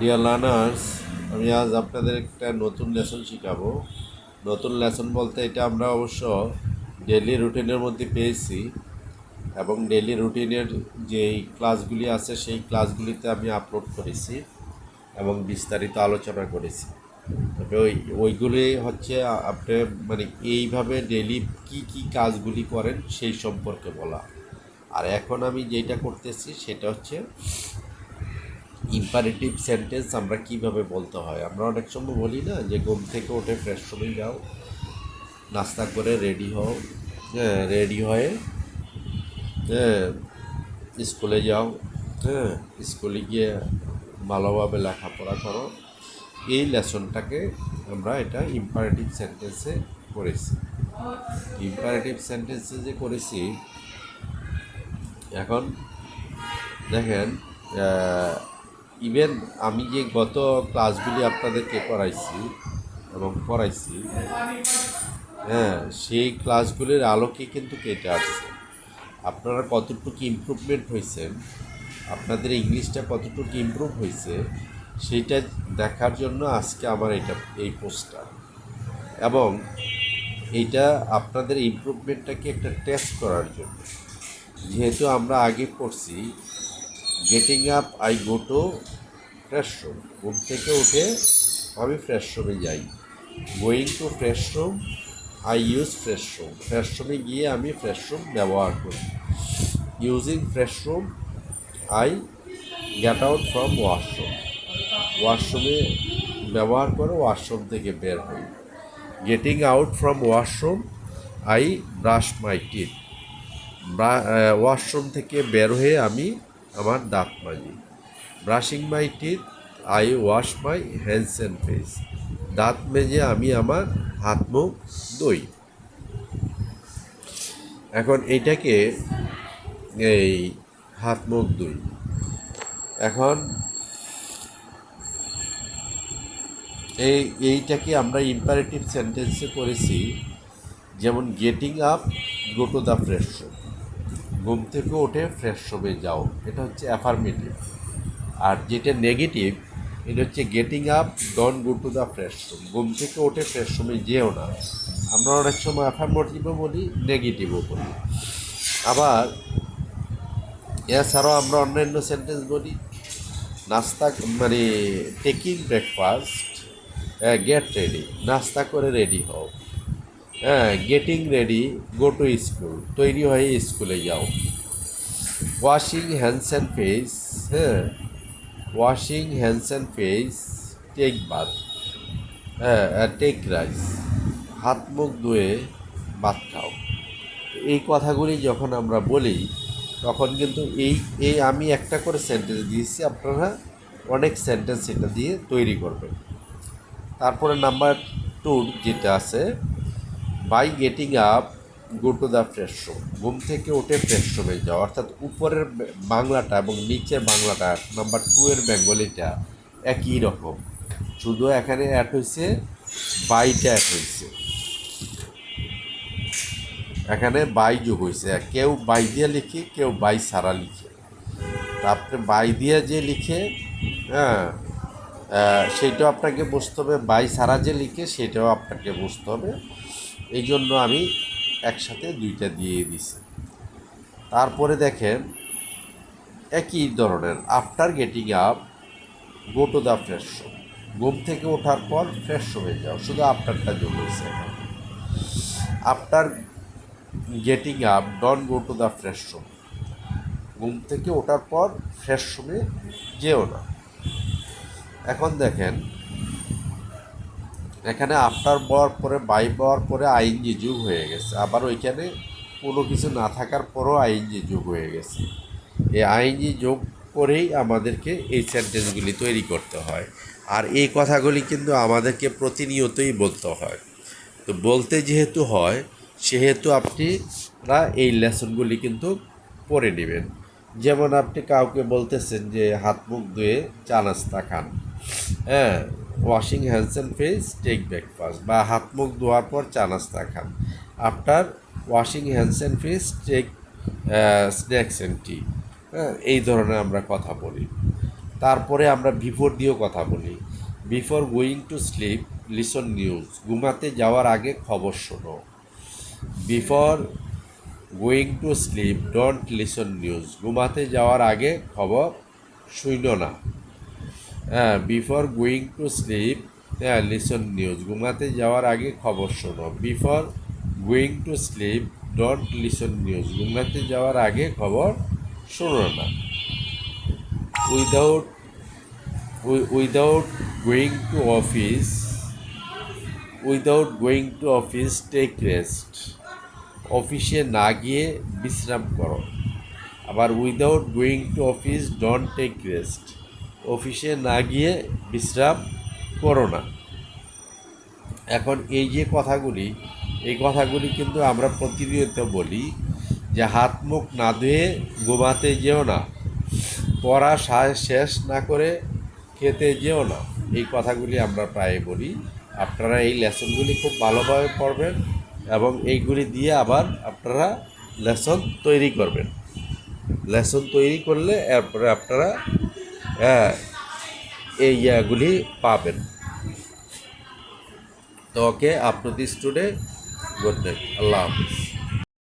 Dear learners আমি আজ আপনাদের একটা নতুন লেসন শেখাবো। নতুন লেসন বলতে এটা আমরা অবশ্য ডেলি রুটিনের মধ্যে পেয়েছি এবং ডেলি রুটিনের যে ক্লাসগুলি আছে, সেই ক্লাসগুলিতে আমি আপলোড করেছি এবং বিস্তারিত আলোচনা করেছি। তবে ওই, ওইগুলি হচ্ছে আপনি মানে এইভাবে ডেলি কি কি কাজগুলি করেন সেই সম্পর্কে বলা। আর এখন আমি যেটা করতেছি, সেটা হচ্ছে ইম্পারেটিভ সেন্টেন্স আমরা কীভাবে বলতে হয়? আমরা অনেক সময় বলি না যে, ঘুম থেকে উঠে ফ্রেশ হয়ে যাও, নাস্তা করে রেডি হও হ্যাঁ রেডি হয়ে হ্যাঁ স্কুলে যাও হ্যাঁ স্কুলে গিয়ে ভালোভাবে লেখাপড়া করো। এই লেসনটাকে আমরা এটা ইম্পারেটিভ সেন্টেন্সে করেছি। ইম্পারেটিভ সেন্টেন্সে যে করেছি, এখন দেখেন ইভেন আমি যে গত ক্লাসগুলি আপনাদেরকে করাইছি এবং করাইছি হ্যাঁ সেই ক্লাসগুলির আলোকে কিন্তু কেটে আসছে। আপনারা কতটুকু ইমপ্রুভমেন্ট হয়েছেন, আপনাদের ইংলিশটা কতটুকু ইমপ্রুভ হয়েছে, সেইটা দেখার জন্য আজকে আমার এটা, এই পোস্টটা এবং এইটা আপনাদের ইমপ্রুভমেন্টটাকে একটা টেস্ট করার জন্য। যেহেতু আমরা আগে পড়ছি getting up I go to fresh room ঘুম থেকে উঠে আমি ফ্রেশ রুমে যাই। Going to fresh room I use fresh room fresh রুমে গিয়ে আমি ফ্রেশ রুম ব্যবহার করি। Using fresh room I get out from washroom ওয়াশরুমে ব্যবহার করে ওয়াশরুম থেকে বের হই। Getting out from washroom I brush my teeth washroom থেকে বের হয়ে আমি আমার দাঁত মাজি। Brushing my teeth I wash my hands and face দাঁত মেজে আমি আমার হাত মুখ দই এখন এইটাকে এই হাত মুখ ধুই। এখন এই, এইটাকে আমরা ইম্পারেটিভ সেন্টেন্সে করেছি, যেমন getting up go to the fresh ঘুম থেকে উঠে ফ্রেশ রুমে যাও। এটা হচ্ছে অ্যাফার্মেটিভ আর যেটা নেগেটিভ এটা হচ্ছে getting up don't go to the fresh room ঘুম থেকে উঠে ফ্রেশ রুমে যেও না। আমরা অনেক সময় অ্যাফার্মেটিভও বলি নেগেটিভও বলি। আবার, এছাড়াও আমরা অন্যান্য সেন্টেন্স বলি, নাস্তা মানে টেকিং ব্রেকফাস্ট গেট রেডি নাস্তা করে রেডি হও। হ্যাঁ getting ready go to school তৈরি হয়ে স্কুলে যাও। ওয়াশিং হ্যান্ডস অ্যান্ড ফেস হ্যাঁ washing hands and face take bath হ্যাঁ টেক রাইস হাত মুখ ধুয়ে ভাত খাও। এই কথাগুলি যখন আমরা বলি, তখন কিন্তু এই এই আমি একটা করে সেন্টেন্স দিয়েছি, আপনারা অনেক সেন্টেন্স এটা দিয়ে তৈরি করবেন। তারপরে নাম্বার টু যেটা আছে by getting up go to the fresh room ঘুম থেকে উঠে ফ্রেশ রুমে যাও অর্থাৎ উপরের বাংলাটা এবং নিচের বাংলাটা নাম্বার টু এর বেঙ্গলিটা একই রকম। শুধু এখানে অ্যাড হয়েছে বাইটা অ্যাড হয়েছে এখানে বাই যোগ হয়েছে কেউ বাই দিয়ে লিখে, কেউ বাই সারা লিখে। তারপরে বাই দিয়ে যে লিখে হ্যাঁ সেইটাও আপনাকে বুঝতে হবে। বাই সারা যে লিখে, সেটাও আপনাকে বুঝতে হবে। এই জন্য আমি একসাথে দুইটা দিয়ে দিছি। তারপরে দেখেন, একই ধরনের after getting up go to the fresh ঘুম থেকে ওঠার পর ফ্রেশ হয়ে যাও, শুধু আফটারটা যোগ হয়েছে after getting up don't go to the fresh room ঘুম থেকে ওঠার পর ফ্রেশ রুমে যেও না। এখন দেখেন এখানে আফটার পাওয়ার পরে বাই পাওয়ার পরে আইনজি যুগ হয়ে গেছে। আবার ওইখানে কোনো কিছু না থাকার পরও আইনজি যুগ হয়ে গেছে। এই আইনজি যোগ করেই আমাদেরকে এই সেন্টেন্সগুলি তৈরি করতে হয়। আর এই কথাগুলি কিন্তু আমাদেরকে প্রতিনিয়তই বলতে হয়। তো বলতে যেহেতু হয়, সেহেতু আপনারা এই লেসনগুলি কিন্তু পড়ে নেবেন। যেমন আপনি কাউকে বলতেছেন যে হাত মুখ ধুয়ে চা নাস্তা খান হ্যাঁ washing hands and face take breakfast বা হাত মুখ ধোয়ার পর চা নাস্তা খান। After washing hands and face take snacks and tea হ্যাঁ এই ধরনের আমরা কথা বলি। তারপরে আমরা বিফোর দিয়েও কথা বলি। Before going to sleep listen news ঘুমাতে যাওয়ার আগে খবর শোনো। Before going to sleep, don't listen news. ঘুমাতে যাওয়ার আগে খবর শুইন না। হ্যাঁ বিফোর গোয়িং টু স্লিপ হ্যাঁ লিসন নিউজ। ঘুমাতে যাওয়ার আগে খবর শোনো। Before going to sleep, don't listen news. ঘুমাতে যাওয়ার আগে খবর শোনো না। Without without going to office, without going to office, take rest. অফিসে না গিয়ে বিশ্রাম করো। আবার without going to office don't take rest অফিসে না গিয়ে বিশ্রাম করো না। এখন এই যে কথাগুলি, এই কথাগুলি কিন্তু আমরা প্রতিনিয়ত বলি যে হাত মুখ না ধুয়ে ঘুমাতে যেও না, পড়া শেষ না করে খেতে যেও না। এই কথাগুলি আমরা প্রায় বলি। আপনারা এই লেসনগুলি খুব ভালোভাবে পড়বেন। এবং এইগুলি দিয়ে আবার আপনারা লেসন তৈরি করবেন। লেসন তৈরি করলে এরপরে আপনারা হ্যাঁ, এই ইয়াগুলি পাবেন। তো ওকে আপনাদের স্টুডেন্ট গুড নাইট আল্লাহ হাফিজ।